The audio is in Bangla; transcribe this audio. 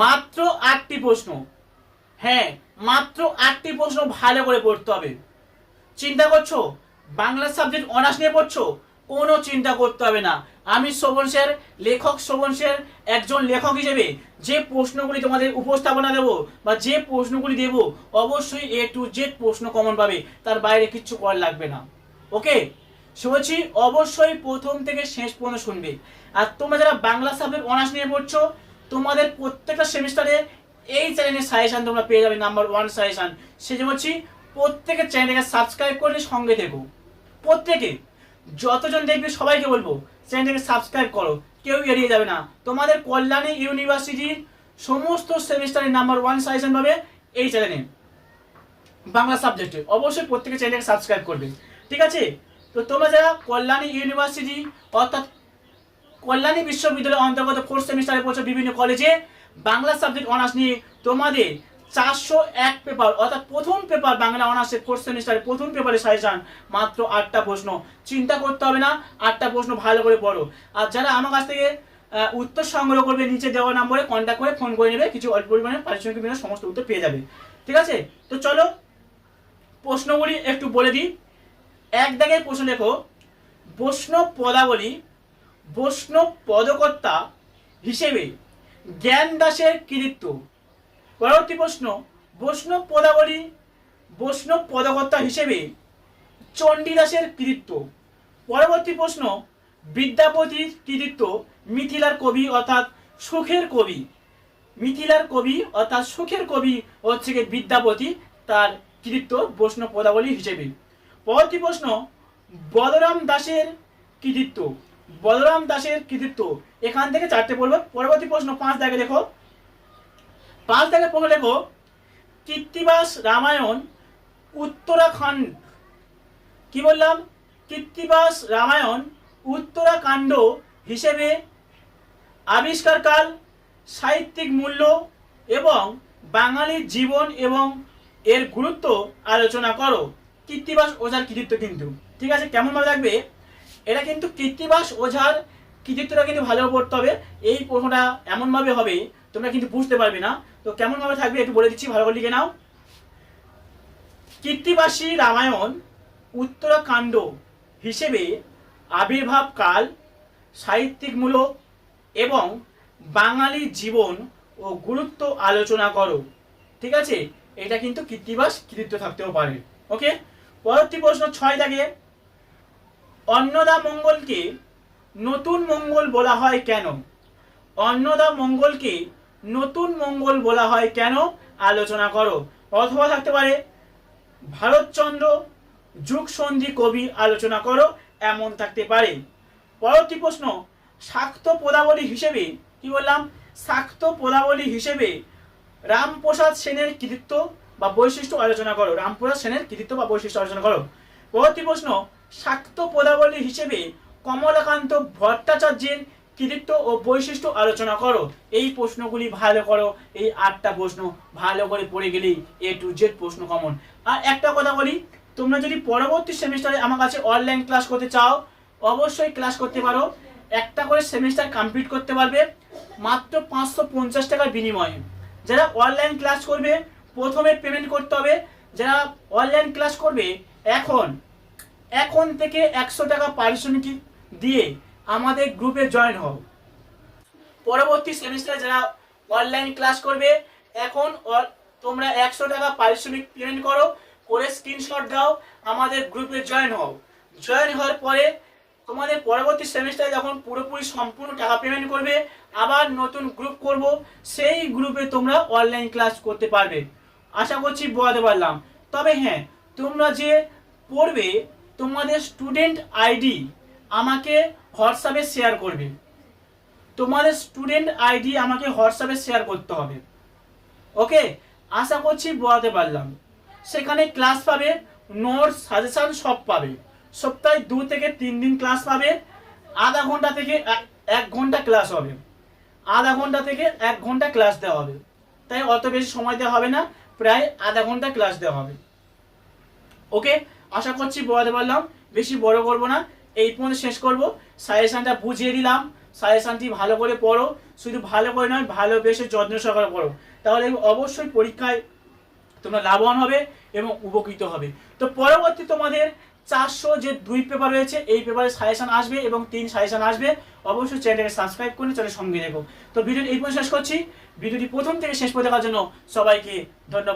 মাত্র আটটি প্রশ্ন। হ্যাঁ মাত্র আটটি প্রশ্ন ভালো করে পড়তে হবে। চিন্তা করছ? বাংলা সাবজেক্ট অনার্স নিয়ে পড়ছো? কোনো চিন্তা করতে হবে না। আমি শোভন স্যার, লেখক শোভন স্যার, একজন লেখক হিসেবে যে প্রশ্নগুলি তোমাদের উপস্থাপনা দেব বা যে প্রশ্নগুলি দেব, অবশ্যই এ টু জেড প্রশ্ন কমন পাবে। তার বাইরে কিচ্ছু করার লাগবে না। ওকে শুনেছি অবশ্যই প্রথম থেকে শেষ পর্যন্ত শুনবে। আর তোমরা যারা বাংলা সাবজেক্ট অনার্স নিয়ে পড়ছো তোমাদের প্রত্যেকটা সেমিস্টারে এই চ্যানেলের সাজেশান তোমরা পেয়ে যাবে নাম্বার ওয়ান সাজেশান সেই জন্য বলছি, প্রত্যেকের চ্যানেলটাকে সাবস্ক্রাইব করে সঙ্গে থেকো। প্রত্যেকে, যতজন দেখবে সবাইকে বলব চ্যানেলটাকে সাবস্ক্রাইব করো, কেউ এড়িয়ে যাবে না। তোমাদের কল্যাণী ইউনিভার্সিটির সমস্ত সেমিস্টারের নাম্বার ওয়ান সাজেশন পাবে এই চ্যানেলে বাংলা সাবজেক্টে অবশ্যই প্রত্যেকে চ্যানেলটাকে সাবস্ক্রাইব করবে। ঠিক আছে? তো তোমরা যারা কল্যাণী ইউনিভার্সিটি অর্থাৎ কল্যাণী বিশ্ববিদ্যালয়ের অন্তর্গত ফোর্থ সেমিস্টারে পড়ছো বিভিন্ন কলেজে বাংলা সাবজেক্ট অনার্স নিয়ে তোমাদের চারশো এক পেপার অর্থাৎ প্রথম পেপার বাংলা অনার্সের ফোর্থ সেমিস্টারে প্রথম পেপারে সাজেশন মাত্র আটটা প্রশ্ন। চিন্তা করতে হবে না, আটটা প্রশ্ন ভালো করে পড়ো। আর যারা আমার কাছ থেকে উত্তর সংগ্রহ করবে, নিচে দেওয়া নম্বরে কন্ট্যাক্ট করে ফোন করে নেবে, কিছু অল্প পরিমাণে পারিশ্রমিক বিনা সমস্ত উত্তর পেয়ে যাবে। ঠিক আছে? তো চলো, প্রশ্নগুলি একটু বলে দিই। এক দাগের প্রশ্ন লেখো বৈষ্ণব পদাবলী বৈষ্ণব পদকর্তা হিসেবে জ্ঞান দাসের কৃতিত্ব। পরবর্তী প্রশ্ন, বৈষ্ণব পদাবলী বৈষ্ণব পদকর্তা হিসেবে চণ্ডীদাসের কৃতিত্ব। পরবর্তী প্রশ্ন, বিদ্যাপতির কৃতিত্ব মিথিলার কবি অর্থাৎ সুখের কবি। মিথিলার কবি অর্থাৎ সুখের কবি হচ্ছে গিয়ে বিদ্যাপতি, তার কৃতিত্ব বৈষ্ণব পদাবলী হিসেবে। পরবর্তী প্রশ্ন, বলরাম দাসের কৃতিত্ব। বলরাম দাসের কৃতিত্ব। এখান থেকে চারটে পড়বে। পরবর্তী প্রশ্ন, পাঁচ দাগে দেখো পাঁচ দাগে প্রশ্ন লেখো কৃত্তিবাস রামায়ণ, উত্তরাখণ্ড। কি বললাম? কৃত্তিবাস রামায়ণ উত্তরাকাণ্ড হিসেবে আবিষ্কারকাল সাহিত্যিক মূল্য এবং বাঙালির জীবন এবং এর গুরুত্ব আলোচনা করো। কৃত্তিবাস ওঝার কৃতিত্ব কিন্তু। ঠিক আছে? কেমন ভাবে লাগবে এটা কিন্তু কৃত্তিবাস ওঝার কৃতিত্বটা কিন্তু ভালো পড়তে হবে। এই প্রশ্নটা এমনভাবে হবে তোমরা কিন্তু বুঝতে পারবে না। তো কেমনভাবে থাকবে একটু বলে দিচ্ছি, ভালো করে লিখে নাও। কৃত্তিবাসী রামায়ণ উত্তরাকাণ্ড হিসেবে আবির্ভাব কাল সাহিত্যিকমূলক এবং বাঙালি জীবন ও গুরুত্ব আলোচনা করো। ঠিক আছে? এটা কিন্তু কৃত্তিবাস কৃতিত্ব থাকতেও পারে। ওকে? পরবর্তী প্রশ্ন ছয় দাগে অন্নদা মঙ্গলকে নতুন মঙ্গল বলা হয় কেন? অন্নদা মঙ্গলকে নতুন মঙ্গল বলা হয় কেন? আলোচনা করো। অথবা থাকতে পারে, ভারতচন্দ্র যুগ সন্ধি কবি আলোচনা করো, এমন থাকতে পারে। পরবর্তী প্রশ্ন, শাক্ত পদাবলী হিসেবে, কি বললাম? শাক্ত পদাবলী হিসেবে রামপ্রসাদ সেনের কৃতিত্ব বা বৈশিষ্ট্য আলোচনা করো। রামপ্রসাদ সেনের কৃতিত্ব বা বৈশিষ্ট্য আলোচনা করো। পরবর্তী প্রশ্ন শাক্ত পদাবলী হিসেবে কমলাকান্ত ভট্টাচার্যের কৃতিত্ব ও বৈশিষ্ট্য আলোচনা করো। এই প্রশ্নগুলি ভালো করো। এই আটটা প্রশ্ন ভালো করে পড়ে গেলেই এ টু জেড প্রশ্ন কমন আর একটা কথা বলি, তোমরা যদি পরবর্তী সেমিস্টারে আমার কাছে অনলাইন ক্লাস করতে চাও, অবশ্যই ক্লাস করতে পারো। একটা করে সেমিস্টার কমপ্লিট করতে পারবে, মাত্র পাঁচশো পঞ্চাশ টাকার বিনিময়ে। যারা অনলাইন ক্লাস করবে, প্রথমে পেমেন্ট করতে হবে। যারা অনলাইন ক্লাস করবে, এখন এখন থেকে একশো টাকা পারিশ্রমিক দিয়ে আমাদের গ্রুপে জয়েন হও। পরবর্তী সেমিস্টারে যারা অনলাইন ক্লাস করবে, এখন তোমরা একশো টাকা পারিশ্রমিক পেমেন্ট করো, করে স্ক্রিনশট দাও, আমাদের গ্রুপে জয়েন হও। জয়েন হওয়ার পরে তোমাদের পরবর্তী সেমিস্টারে যখন পুরোপুরি সম্পূর্ণ টাকা পেমেন্ট করবে, আবার নতুন গ্রুপ করব, সেই গ্রুপে তোমরা অনলাইন ক্লাস করতে পারবে। আশা করছি বোঝাতে পারলাম। তবে হ্যাঁ তোমরা যে পড়বে তোমাদের স্টুডেন্ট আইডি আমাকে হোয়াটসঅ্যাপে শেয়ার করবে। তোমাদের স্টুডেন্ট আইডি আমাকে হোয়াটসঅ্যাপে শেয়ার করতে হবে। ওকে? আশা করছি বোঝাতে পারলাম। সেখানে ক্লাস পাবে নোটস সাজেশন সব পাবে। সপ্তাহে দু থেকে তিন দিন ক্লাস পাবে। আধা ঘণ্টা থেকে এক- ঘণ্টা ক্লাস হবে। আধা ঘণ্টা থেকে এক ঘণ্টা ক্লাস দেওয়া হবে। তাই অত বেশি সময় দেওয়া হবে না। প্রায় আধা ঘণ্টা ক্লাস দেওয়া হবে। ওকে? আশা করছি বোঝাতে পারলাম। বেশি বড় করব না। এই পর্যন্ত শেষ করব। সাজেশনটা বুঝিয়ে দিলাম। সাজেশনটি ভালো করে পড়ো। শুধু ভালো করে নয়, ভালোবেসে যত্ন সহকারে পড়ো। তাহলে অবশ্যই পরীক্ষায় তোমরা লাভবান হবে এবং উপকৃত হবে। তো পরবর্তী তোমাদের চারশো যে দুই পেপার রয়েছে, এই পেপারে সাজেশন আসবে এবং তিন সাজেশন আসবে। অবশ্যই চ্যানেলটাকে সাবস্ক্রাইব করে চ্যানেল সঙ্গে দেখো তো ভিডিও এই পর্যন্ত শেষ করছি। ভিডিওটি প্রথম থেকে শেষ পর্যন্ত দেখার জন্য সবাইকে ধন্যবাদ।